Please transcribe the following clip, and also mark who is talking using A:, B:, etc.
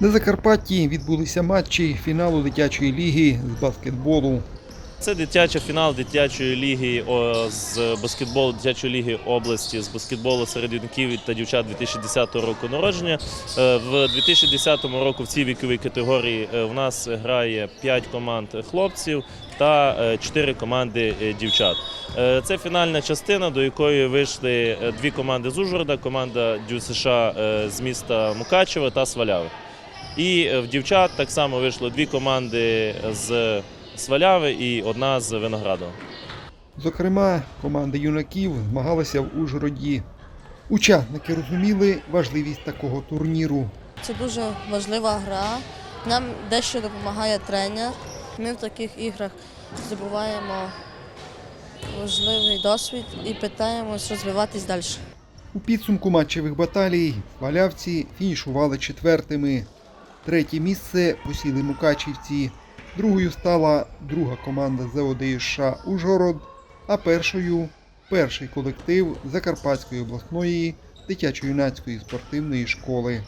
A: На Закарпатті відбулися матчі фіналу дитячої ліги з баскетболу.
B: Це дитячий фінал дитячої ліги з баскетболу дитячої ліги області з баскетболу серед юнаків та дівчат 2010 року народження. Е, В 2010 року в цій віковій категорії е, в нас грає 5 команд хлопців та 4 команди е, дівчат. Е, Це фінальна частина, до якої вийшли дві команди з Ужгорода, команда Дю США е, з міста Мукачева та Сваляви. І е, в дівчат так само вийшло дві команди з Сваляви і одна з Виноградова.
A: Зокрема, команда юнаків змагалася в Ужгороді. Учасники розуміли важливість такого турніру.
C: Це дуже важлива гра. Нам дещо допомагає тренер. Ми в таких іграх здобуваємо важливий досвід і питаємось розвиватись далі.
A: У підсумку матчевих баталій валявці фінішували четвертими. Третє місце посіли мукачівці. Другою стала друга команда ЗОД США Ужгород, а першою перший колектив Закарпатської обласної дитячо-юнацької спортивної школи.